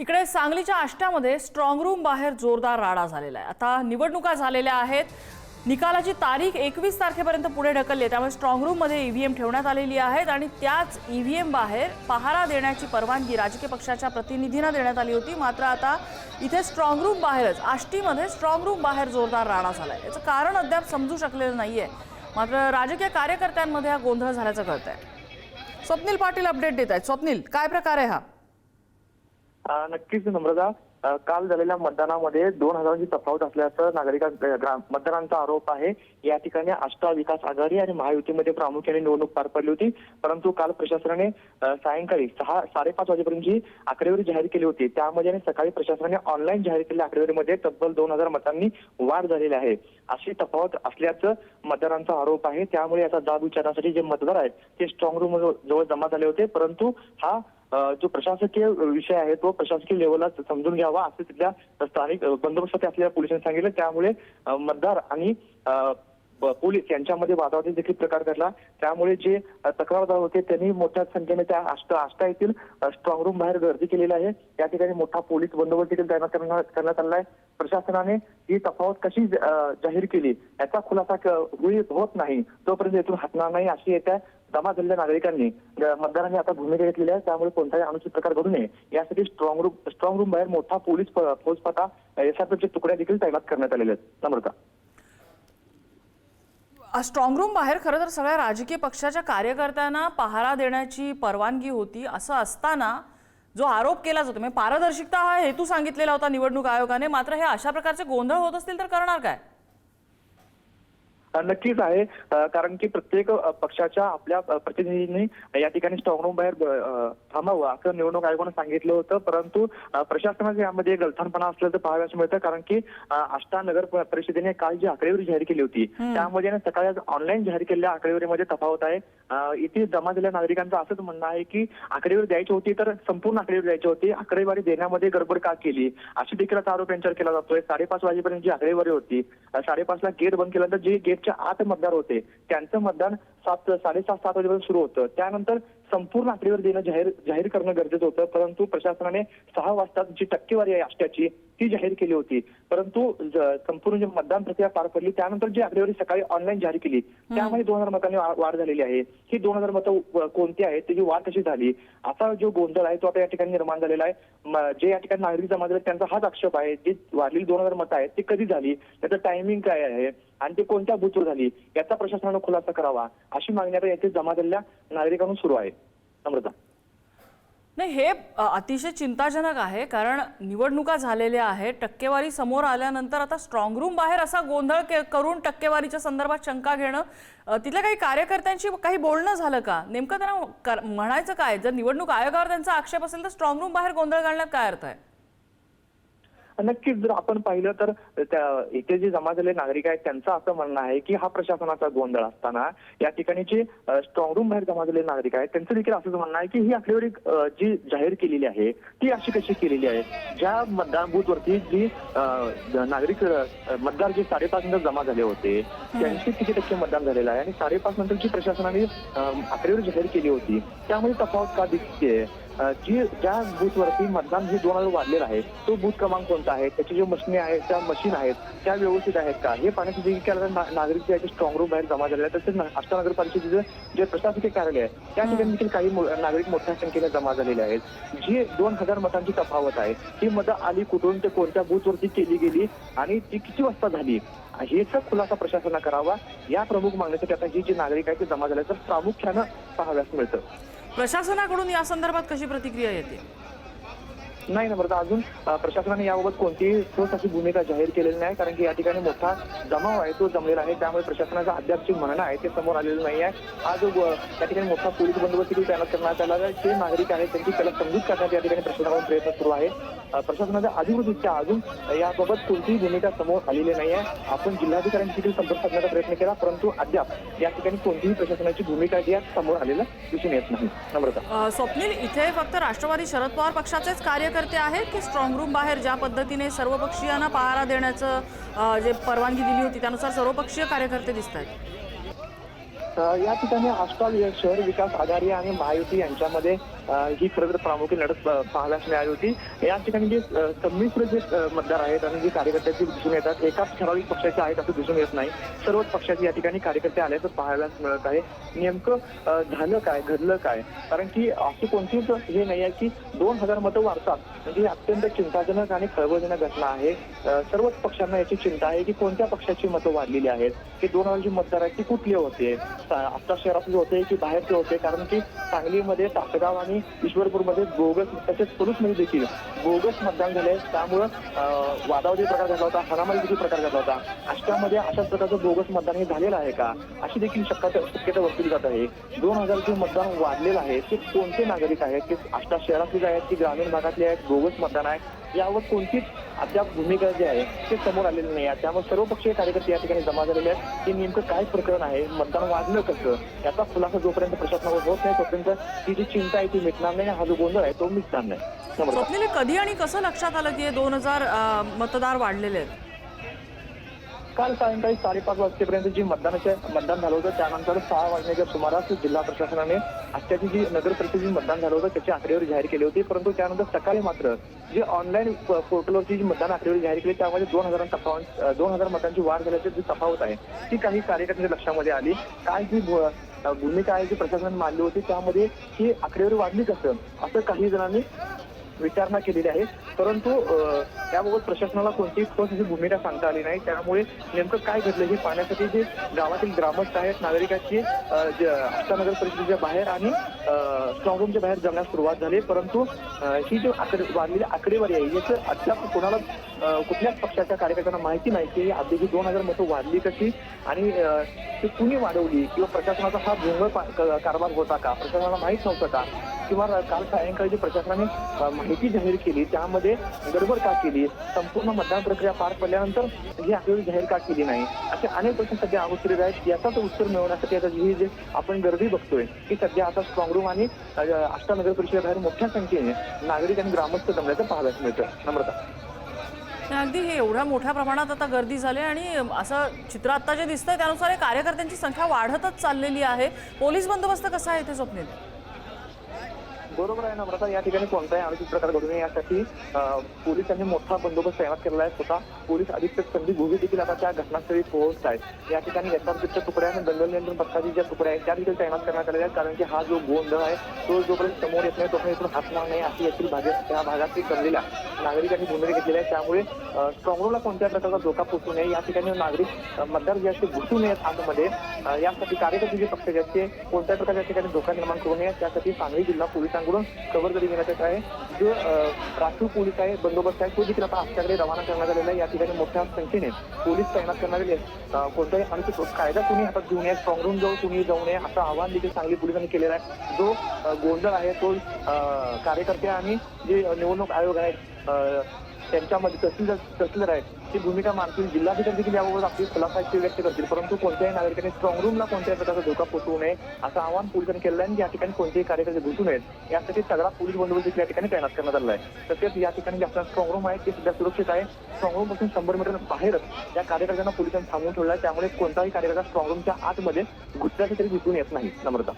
इकडे सांगलीच्या आष्ट्यामध्ये strong room बाहेर जोरदार राडा झालेला आहे. आता निवडणुका झालेल्या आहेत. निकालाची तारीख एकवीस तारखेपर्यंत पुढे ढकलली आहे. त्यामुळे स्ट्रॉंग रूममध्ये ईव्हीएम ठेवण्यात आलेली आहेत आणि त्याच ईव्हीएम बाहेर पहारा देण्याची परवानगी राजकीय पक्षाच्या प्रतिनिधींना देण्यात आली होती. मात्र आता इथे स्ट्रॉंग रूम बाहेरच आष्टीमध्ये स्ट्रॉंग रूम बाहेर जोरदार राडा झाला आहे याचं कारण अद्याप समजू शकलेलं नाही आहे मात्र राजकीय कार्यकर्त्यांमध्ये हा गोंधळ झाल्याचं कळत आहे स्वप्नील पाटील अपडेट देत आहेत. स्वप्नील काय प्रकार आहे हा? नक्कीच नम्रता. काल झालेल्या मतदानामध्ये दोन हजारांची तफावत असल्याचं नागरिकां मतदारांचा आरोप आहे. या ठिकाणी अष्टा विकास आघाडी आणि महायुतीमध्ये प्रामुख्याने निवडणूक पार पडली होती. परंतु काल प्रशासनाने सायंकाळी सहा साडेपाच वाजेपर्यंत जी आकडेवारी जाहीर केली होती. त्यामध्ये आणि सकाळी प्रशासनाने ऑनलाईन जाहीर केलेल्या आकडेवारीमध्ये तब्बल दोन हजार मतांनी वाढ झालेली आहे. अशी तफावत असल्याचं मतदारांचा आरोप आहे. त्यामुळे याचा जाब विचारण्यासाठी जे मतदार आहेत ते स्ट्रॉंग रूम जवळ जमा झाले होते. परंतु हा जो प्रशासकीय विषय आहे तो प्रशासकीय लेवलला समजून घ्यावा असं तिथल्या स्थानिक बंदोबस्त बंदोबस्तात असलेल्या पोलिसांनी सांगितलं. त्यामुळे मतदार आणि पोलीस यांच्यामध्ये वादावादी देखील प्रकार घडला. त्यामुळे जे तक्रारदार होते त्यांनी मोठ्या संख्येने त्या आष्टा आष्टा येथील स्ट्रॉंग रूम बाहेर गर्दी केलेली आहे. या ठिकाणी मोठा पोलीस बंदोबस्त देखील तैनात करण्यात आला आहे. प्रशासनाने ही तफावत कशी जाहीर केली याचा खुलासा होत नाही तोपर्यंत येथून हटणार नाही अशी येत्या जमा झालेल्या नागरिकांनी मतदारांनी आता भूमिका घेतलेली आहे. त्यामुळे कोणताही अनुचित प्रकार घडू नये. यासाठी स्ट्रॉंग रूम स्ट्रॉंग रूम बाहेर मोठा पोलीस प- फौजफाटा एसआरपीचे तुकड्या देखील तैनात करण्यात आलेल्या आहेत. नम्रता स्ट्रॉंग रूम बाहेर खरं तर सगळ्या राजकीय पक्षाच्या कार्यकर्त्यांना पहारा देण्याची परवानगी होती. असं असताना जो आरोप केला जातो म्हणजे पारदर्शकता हा हेतू सांगितलेला होता निवडणूक आयोगाने. मात्र हे अशा प्रकारचे गोंधळ होत असतील तर करणार काय? नक्कीच आहे. कारण की प्रत्येक पक्षाच्या आपल्या प्रतिनिधींनी या ठिकाणी स्ट्रॉंग रूम बाहेर थांबावं असं निवडणूक आयोगानं सांगितलं होतं. परंतु अ, प्रशासनाच्या यामध्ये गलथानपणा असल्याचं पाहायला मिळतं. कारण की आष्टा नगर परिषदेने काल जी आकडेवारी जाहीर केली होती त्यामध्ये ना सकाळी ऑनलाईन जाहीर केलेल्या आकडेवारीमध्ये तफावत आहे. इथे जमा झालेल्या नागरिकांचं असंच म्हणणं आहे की आकडेवारी द्यायची होती तर संपूर्ण आकडेवारी द्यायची होती. आकडेवारी देण्यामध्ये गडबड का केली? अशी देखील आता आरोप यांच्यावर केला जातोय. साडेपाच वाजेपर्यंत जी आकडेवारी होती साडेपाचला गेट बंद केल्यानंतर जे गेटच्या आत मतदार होते त्यांचं मतदान सात साडेसात सात वाजेपर्यंत सुरू होतं. त्यानंतर संपूर्ण आकडेवारी देणं जाहीर जाहीर करणं गरजेचं होतं. परंतु प्रशासनाने सहा वाजता जी टक्केवारी आहे अष्ट्याची ती जाहीर केली होती. परंतु संपूर्ण जी मतदान प्रक्रिया पार पडली त्यानंतर जी आकडेवारी सकाळी ऑनलाईन जाहीर केली त्यामध्ये दोन हजार मतांनी वाढ झालेली आहे. ही दोन हजार मतं कोणती आहेत त्याची वाढ कशी झाली? असा जो गोंधळ आहे तो आता या ठिकाणी निर्माण झालेला आहे. जे या ठिकाणी नागरिक जमा झाले त्यांचा हाच आक्षेप आहे. जी वाढलेली दोन हजार मतं आहेत ती कधी झाली? त्याचं टायमिंग काय आहे? आणि ती कोणत्या बुथवर झाली? याचा प्रशासनानं खुलासा करावा अशी मागणी आता येथे जमा झालेल्या नागरिकांकडून सुरू आहे. नम्रता नाही हे अतिशय चिंताजनक आहे कारण निवडणुका झालेल्या आहेत टक्केवारी समोर आल्यानंतर आता स्ट्रॉंग रूम बाहेर असा गोंधळ के- करून टक्केवारीच्या संदर्भात शंका घेणं तिथल्या काही कार्यकर्त्यांशी काही बोलणं झालं का? नेमकं त्यांना कर- म्हणायचं काय? जर निवडणूक आयोगावर त्यांचा आक्षेप असेल तर स्ट्रॉंग रूम बाहेर गोंधळ घालण्यात काय अर्थ आहे? नक्कीच जर आपण पाहिलं तर त्या इथे जे जमा झालेले नागरिक आहेत त्यांचं असं म्हणणं आहे की हा प्रशासनाचा गोंधळ असताना या ठिकाणी जे स्ट्रॉंग रूम बाहेर जमा झालेले नागरिक आहेत त्यांचं देखील असंच म्हणणं आहे की ही आकडेवारी जी जाहीर केलेली आहे ती अशी कशी केलेली आहे? ज्या मतदान बूथवरती जी नागरिक मतदार जे साडेपाच नंतर जमा झाले होते त्यांचे किती टक्के मतदान झालेलं आहे? आणि साडेपाच नंतर जी प्रशासनाने आकडेवारी जाहीर केली होती त्यामुळे तफावत का दिसते जी ज्या बूथवरती मतदान हे दोन हजार वाढलेलं आहे तो बूथ क्रमांक कोणता आहे? त्याचे जे मशिनी आहेत त्या मशीन आहेत त्या व्यवस्थित आहेत का? हे ना- नागरिक जे आहे स्ट्रॉंग रूम बाहेर जमा झालेले आहेत तसेच आष्टा नगर परिषदेचे जे प्रशासकीय कार्यालय आहे त्या ठिकाणी देखील काही मो- नागरिक मोठ्या संख्येने जमा झालेले आहेत. जी दोन हजार मतांची तफावत आहे ही मतं आली कुठून ते कोणत्या बूथवरती केली गेली आणि ती किती वाजता झाली? हेचा खुलासा प्रशासनानं करावा. या प्रमुख मागणीसाठी आता ही जी नागरिक आहेत ते जमा झाले तर प्रामुख्यानं पाहाव्यास मिळतं. प्रशासनाकडून या संदर्भात कशी प्रतिक्रिया येते? नाही ना बरं. अजून प्रशासनाने याबाबत कोणतीही ठोस अशी भूमिका जाहीर केलेली नाही कारण की या ठिकाणी मोठा जमाव आहे तो जमलेला आहे. त्यामुळे प्रशासनाचं अद्याप जे म्हणणं आहे ते समोर आलेलं नाही आहे. हा जो त्या ठिकाणी मोठा पोलीस बंदोबस्त देखील तैनात करण्यात आला जे नागरिक आहेत त्यांची त्याला समजूत करण्यात या ठिकाणी प्रशासनाकडून प्रयत्न सुरू आहे. प्रशासनाच्या प्रशासनाच्या इच्छा अजून याबाबत कोणतीही भूमिका समोर आलेली नाही आहे. आपण जिल्हाधिकाऱ्यांशी देखील संपर्क साधण्याचा प्रयत्न केला परंतु अद्याप या ठिकाणी कोणतीही प्रशासनाची भूमिका जी आहे समोर आलेलं दिसून येत नाही. नम्रता. स्वप्नील इथे फक्त राष्ट्रवादी शरद पवार पक्षाचेच कार्य कार्यकर्ते आहेत की स्ट्रॉंग रूम बाहेर ज्या पद्धतीने सर्वपक्षीयांना पहारा देण्याचं जे परवानगी दिली होती त्यानुसार सर्वपक्षीय कार्यकर्ते दिसत आहेत. या ठिकाणी आजकाल शहर विकास आघाडी आणि महायुती यांच्यामध्ये ही खरं तर प्रामुख्याने लढत पाहायला मिळाली होती. या ठिकाणी जे संमिश्र जे मतदार आहेत आणि जे कार्यकर्त्याची दिसून येतात एकाच ठराविक पक्षाचे आहेत असं दिसून येत नाही. सर्वच पक्षाचे या ठिकाणी कार्यकर्ते आल्याचं पाहायला मिळत आहे. नेमकं झालं काय घडलं काय? कारण की अशी कोणतीच हे नाही आहे की दोन हजार मतं वाढतात. म्हणजे अत्यंत चिंताजनक आणि खळबळजनक घटना आहे. सर्वच पक्षांना याची चिंता आहे की कोणत्या पक्षाची मतं वाढलेली आहेत? की दोन हजार जी मतदार आहेत ती कुठली होते? आता शहरातले होते की बाहेरचे होते? कारण की सांगलीमध्ये तासगाव आणि ईश्वरपूरमध्ये बोगस तसेच पुरुषमध्ये देखील बोगस मतदान झाले त्यामुळं वादावादी प्रकार झाला होता हरामारी देखील प्रकार झाला होता. आष्टामध्ये अशाच प्रकारचं बोगस मतदान हे झालेलं आहे का? अशी देखील शक्यता शक्यता वर्तवली जात आहे. दोन हजार जे मतदान वाढलेलं आहे ते कोणते नागरिक आहेत? ते आष्टा शहरातले आहेत की ग्रामीण भागातले आहेत? बोगस मतदान आहे? यावर कोणतीच अद्याप भूमिका जी आहे ते समोर आलेली नाही आहे. त्यामुळे सर्वपक्षीय कार्यकर्ते या ठिकाणी जमा झालेले आहेत. की नेमकं काय प्रकरण आहे मतदान वाढलं कसं याचा खुलासा जोपर्यंत प्रशासनावर होत नाही तोपर्यंत ही जी चिंता आहे ती मिटणार नाही हा जो गोंधळ आहे तो मिटणार नाही. नम्रता. कधी आणि कसं लक्षात आलं की हे दोन हजार मतदार वाढलेले आहेत? काल सायंकाळी साडेपाच वाजतेपर्यंत जी मतदानाचे मतदान झालं होतं त्यानंतर सहा वाजण्याच्या सुमारास जिल्हा प्रशासनाने आजच्याची जी नगर परिषदेची मतदान झालं होतं त्याची आकडेवारी जाहीर केली होती. परंतु त्यानंतर सकाळी मात्र जी ऑनलाईन पोर्टलवरची जी मतदान आकडेवारी जाहीर केली त्यामध्ये दोन हजार तफावत दोन हजार मतांची वाढ झाल्याची जी तफावत आहे ती काही कार्यकर्त्यांच्या लक्षामध्ये आली. काय जी भूमिका आहे जी प्रशासनाने मांडली होती त्यामध्ये ही आकडेवारी वाढली कसं? असं काही जणांनी विचारणा केलेली आहे. परंतु त्याबाबत प्रशासनाला कोणतीही ठोस अशी भूमिका सांगता आली नाही. त्यामुळे नेमकं काय घडलं हे पाहण्यासाठी जे गावातील ग्रामस्थ आहेत नागरिकांची अ, अष्टानगर परिषदेच्या बाहेर आणि स्ट्रॉंग रूमच्या बाहेर जमण्यास सुरुवात झाली. परंतु ही जी आकडे वाढलेली आकडेवारी आहे याचं अद्याप कोणाला कुठल्याच पक्षाच्या कार्यकर्त्यांना माहिती नाही की आधी दोन हजार मतं वाढली कशी आणि ती कुणी वाढवली किंवा प्रशासनाचा हा भोंगळ कारभार होता का? प्रशासनाला माहीत नव्हतं का? किंवा काल सायंकाळी जी प्रशासनाने माहिती जाहीर केली त्यामध्ये गडबड का केली संपूर्ण मतदान प्रक्रिया पार पडल्यानंतर ही आकडेवारी जाहीर का केली नाही असे अनेक प्रश्न सध्या अवसरीत आहेत. याचाच उत्तर मिळवण्यासाठी आता ही जे आपण गर्दी बघतोय की सध्या आता स्ट्रॉंग रूम आणि आष्टा नगर परिषदेबाहेर मोठ्या संख्येने नागरिक आणि ग्रामस्थ जमल्याचं पाहायला मिळतं. नम्रता. अगदी हे एवढ्या मोठ्या प्रमाणात आता गर्दी झाली आणि असं चित्र आता जे दिसतंय त्यानुसार कार्यकर्त्यांची संख्या वाढतच चाललेली आहे. पोलीस बंदोबस्त कसा आहे इथे स्वप्नेत बरोबर आहे नम्रता या ठिकाणी कोणताही अनुचित प्रकार घडू नये. यासाठी पोलिसांनी मोठा बंदोबस्त तैनात केलेला आहे. स्वतः पोलीस अधीक्षक संदीप भुवी देखील आता त्या घटनास्थळी पोहोचत आहेत. या ठिकाणी एसआरपीच्या तुकड्या आणि दंगल नियंत्रण पथकाची ज्या तुकड्या आहेत त्या देखील तैनात करण्यात आलेल्या आहेत. कारण की हा जो गोंधळ आहे तो जोपर्यंत समोर येत नाही तोपर्यंत इथून हटणार नाही अशी येथील भागात त्या भागातील कमलेल्या नागरिकांनी भूमिका घेतलेली आहे. त्यामुळे स्ट्रॉंग कोणत्या प्रकारचा धोका पोहोचू नये. या ठिकाणी नागरिक मतदार जे असे घुसू नयेत आतमध्ये. यासाठी कार्यकर्ते जे पक्ष जे कोणत्या प्रकारच्या ठिकाणी धोका निर्माण करू नये त्यासाठी सांगली जिल्हा पोलिसांकडून खबरदारी घेण्यात येत आहे? जो राखीव पोलीस आहे बंदोबस्त आहे तो देखील आता आमच्याकडे रवाना करण्यात आलेला आहे. या ठिकाणी मोठ्या संख्येने पोलीस तैनात करण्यात आले आहेत. कोणताही अनुचित कायदा तुम्ही हातात घेऊन या स्ट्रॉंग रूम जाऊ तुम्ही जाऊ नये असं आवाहन देखील सांगली पोलिसांनी केलेलं आहे. जो गोंधळ आहे तो कार्यकर्ते आणि जे निवडणूक आयोग आहे त्यांच्यामध्ये तहसीलदार तहसीलदार आहेत ती भूमिका मानतील. जिल्हाधिकारी देखील याबाबत आपली खुलासाची व्यक्त करतील. परंतु कोणत्याही नागरिकांनी स्ट्रॉंग रूमला कोणत्याही प्रकारचा धोका पोहोचवू नये असं आवाहन पोलिसांनी केलं आहे. आणि या ठिकाणी कोणतेही कार्यकर्ते घुसू नयेत. यासाठी सगळा पोलीस बंदोबस्त देखील या ठिकाणी तैनात करण्यात आला आहे. तसेच या ठिकाणी जे आपला स्ट्रॉंग रूम आहे ते सध्या सुरक्षित आहे. स्ट्रॉंग रूमपासून शंभर मीटर बाहेरच या कार्यकर्त्यांना पोलिसांनी थांबवून ठेवलं आहे. त्यामुळे कोणताही कार्यकर्ता स्ट्रॉंग रूमच्या आतमध्ये घुसल्याचे तरी दिसून येत नाही. नम्रता.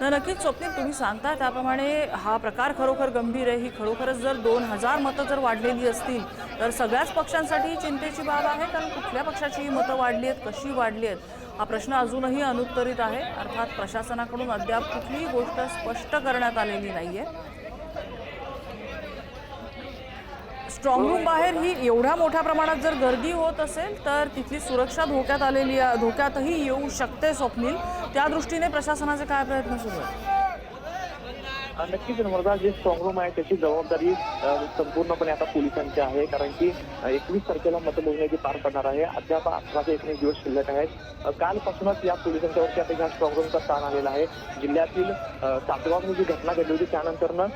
नाही नक्कीच स्वप्नील तुम्ही सांगता त्याप्रमाणे हा प्रकार खरोखर गंभीर आहे. ही खरोखरच जर दोन हजार मतं जर वाढलेली असतील तर सगळ्याच पक्षांसाठी चिंतेची बाब आहे कारण कुठल्या पक्षाची ही मतं वाढली आहेत कशी वाढली आहेत हा प्रश्न अजूनही अनुत्तरित आहे. अर्थात प्रशासनाकडून अद्याप कुठलीही गोष्ट स्पष्ट करण्यात आलेली नाही आहे स्ट्रॉंग रूम बाहेर ही एवढ्या मोठ्या प्रमाणात जर गर्दी होत असेल तर तिथली सुरक्षा धोक्यात आलेली धोक्यातही येऊ शकते स्वप्नील. त्या दृष्टीने प्रशासनाचे काय प्रयत्न सुरू आहेत? नक्कीच नम्रता जे स्ट्रॉंग रूम आहे त्याची जबाबदारी संपूर्णपणे आता पोलिसांची आहे. कारण की एकवीस तारखेला मतमोजणी पार पडणार आहे. अद्याप अठरा ते एकोणीस दिवस शिल्लक आहेत. कालपासूनच या पोलिसांच्यावरती आता ह्या स्ट्रॉंग रूमचा ताण आलेला आहे. जिल्ह्यातील तासगावमध्ये जी घटना घडली होती त्यानंतरनं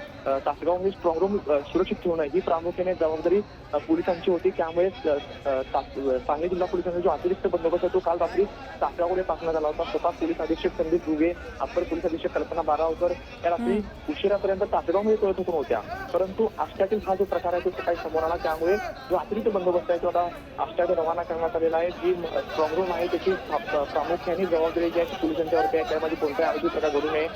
तासगावमध्ये स्ट्रॉंग रूम सुरक्षित ठेवणं ही प्रामुख्याने जबाबदारी पोलिसांची होती. त्यामुळे तास- सांगली जिल्हा पोलिसांचा जो अतिरिक्त बंदोबस्त आहे तो काल रात्री तासगावकडे पाठवण्यात आला होता. स्वतः पोलीस अधीक्षक संदीप दुगे अप्पर पोलीस अधीक्षक कल्पना बारावकर या रात्री उशिरापर्यंत तासगावमध्ये तळ थुकून होत्या. परंतु आष्ट्यातील हा जो प्रकार आहे तो सकाळी समोर आला त्यामुळे जो अतिरिक्त बंदोबस्त आहे तो आता आष्ट्याकडे रवाना करण्यात आलेला आहे. जी स्ट्रॉंग रूम आहे त्याची प्रामुख्याने जबाबदारी जी आहे पोलिसांच्यावरती आहे. त्यामध्ये कोणत्याही आरोग्य प्रकार घडू नये.